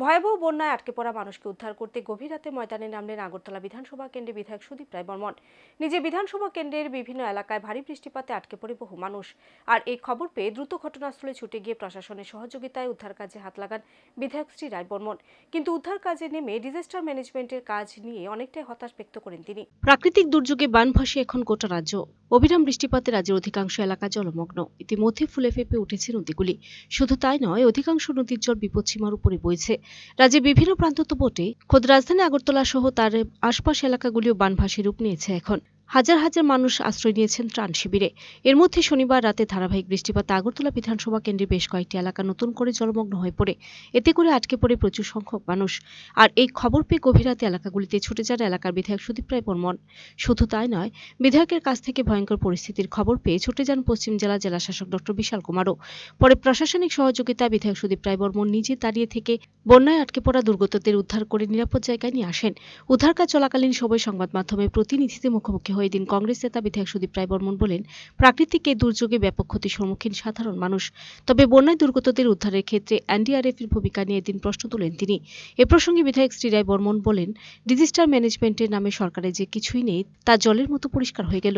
ভয়াবহ বন্যায় আটকে পড়া মানুষকে উদ্ধার করতে গভীর রাতে ময়দানে নামলেন আগরতলা বিধানসভা কেন্দ্রের বিধায়ক সুদীপ রায় বর্মন। নিজে বিধানসভা কেন্দ্রের বিভিন্ন এলাকায় ভারী বৃষ্টিপাতে আটকে পড়ে বহু মানুষ। আর এই খবর পেয়ে দ্রুত ঘটনাস্থলে ছুটে গিয়ে প্রশাসনের সহযোগিতায় উদ্ধার কাজে হাত লাগান বিধায়ক শ্রী রায় বর্মন। কিন্তু উদ্ধার কাজে নেমে ডিজাস্টার ম্যানেজমেন্টের কাজ নিয়ে অনেকটাই হতাশ ব্যক্ত করেন তিনি। প্রাকৃতিক দুর্যোগে বান ভাসে এখন গোটা রাজ্য। অবিরাম বৃষ্টিপাতে রাজ্যের অধিকাংশ এলাকা জলমগ্ন। ইতিমধ্যে ফুলে ফেঁপে উঠেছে নদীগুলি। শুধু তাই নয়, অধিকাংশ নদীর জল বিপদসীমার উপরে বইছে। রাজ্যের বিভিন্ন প্রান্ত তো বটে। খোদ রাজধানী আগরতলা সহ তার আশপাশ এলাকাগুলিও বানভাসী রূপ নিয়েছে এখন। হাজার হাজার মানুষ আশ্রয় নিয়েছেন ত্রাণ শিবিরে। এর মধ্যে শনিবার রাতে ধারাবাহিক বৃষ্টিপাতে আগরতলা বিধানসভা কেন্দ্রের বেশ কয়েকটি এলাকা নতুন করে জলমগ্ন হয়ে পড়ে। এতে করে আটকে পড়ে প্রচুর সংখ্যক মানুষ। আর এই খবর পেয়ে গভীর রাতে এলাকাগুলিতে ছুটে যান এলাকার বিধায়ক সুদীপ রায় বর্মন। শুধু তাই নয়, বিধায়কের কাছ থেকে ভয়ঙ্কর পরিস্থিতির খবর পেয়ে ছুটে যান পশ্চিম জেলা জেলা শাসক ডক্টর বিশাল কুমারও। পরে প্রশাসনিক সহযোগিতায় বিধায়ক সুদীপ রায় বর্মন নিজে দাঁড়িয়ে থেকে বন্যায় আটকে পড়া দুর্গতদের উদ্ধার করে নিরাপদ জায়গায় নিয়ে আসেন। উদ্ধার কাজ চলাকালীন সময় সংবাদ মাধ্যমে প্রতিনিধিদের মুখোমুখি হয়ে দিন কংগ্রেস নেতা বিধায়ক সুদীপ রায় বর্মন বলেন, প্রাকৃতিক এই দুর্যোগে ব্যাপক ক্ষতির সম্মুখীন সাধারণ মানুষ। তবে বন্যায় দুর্গতদের উদ্ধারের ক্ষেত্রে এনডিআরএফ এর ভূমিকা নিয়ে দিন প্রশ্ন তোলেন তিনি। এ প্রসঙ্গে বিধায়ক শ্রী রায় বর্মন বলেন, ডিজাস্টার ম্যানেজমেন্টের নামে সরকারের যে কিছুই নেই, তা জলের মতো পরিষ্কার হয়ে গেল।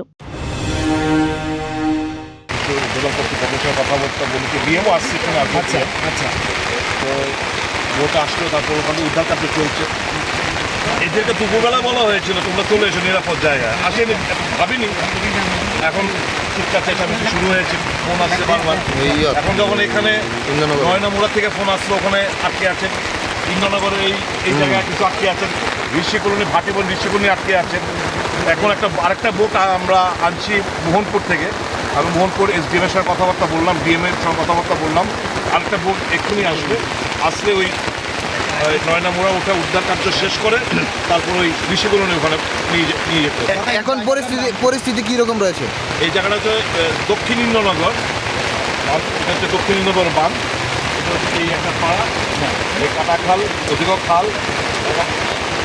আচ্ছা আচ্ছা। তো ভোট আসলো, তারপর ওখানে উদ্ধার কার্য চলছে। এদেরকে দুপুরবেলা বলা হয়েছিল তোমরা চলে এসো নিরাপদ জায়গায়। আসেনি ভাবিনি? এখন চিৎকার চেঁচামেচি শুরু হয়েছে ফোন আসছে বারবার। এখন যখন এখানে নয়নামুড়া থেকে ফোন আসলো ওখানে আটকে আছেন ইন্দ্রনগরের এই এই জায়গায় কিছু আটকে আছেন ঋষিকরণী ভাটিবন ঋষিকরণী আটকে আছেন এখন একটা আরেকটা বোট আমরা আনছি মোহনপুর থেকে। আমি মোহনপুর এস ডি এর সঙ্গে কথাবার্তা বললাম ডিএম এর সঙ্গে কথাবার্তা বললাম। আরেকটা বোট এক্ষুনি আসবে। আসলে ওই ওটা উদ্ধার কার্য শেষ করে তারপর ওই ওখানে নিয়ে নিয়ে যেতে এখন পরিস্থিতি পরিস্থিতি কি রকম রয়েছে? এই জায়গাটা হচ্ছে দক্ষিণ ইন্দ্রনগর। বাঁধ, এটা হচ্ছে দক্ষিণ ইন্দ্রনগর বাঁধ। এটা হচ্ছে এই একটা পাড়া। এই কাটা খাল ওদিকেও খাল। এবং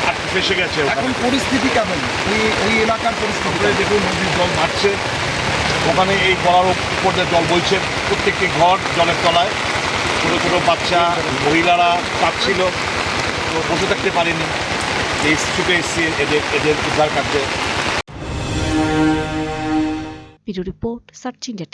আটকে ফেসে গেছে। এখন পরিস্থিতি কেমন? ওই ওই এলাকার পরিস্থিতি দেখুন নদীর জল বাড়ছে ওখানে এই গলার উপর দিয়ে জল বইছে। প্রত্যেকটি ঘর জলের তলায়। ছোটো ছোটো বাচ্চা, মহিলারা কাঁদছিল তো বসে থাকতে পারেনি। এই ছুটে এসছি এদের এদের উদ্ধার কার্যে। Report, search India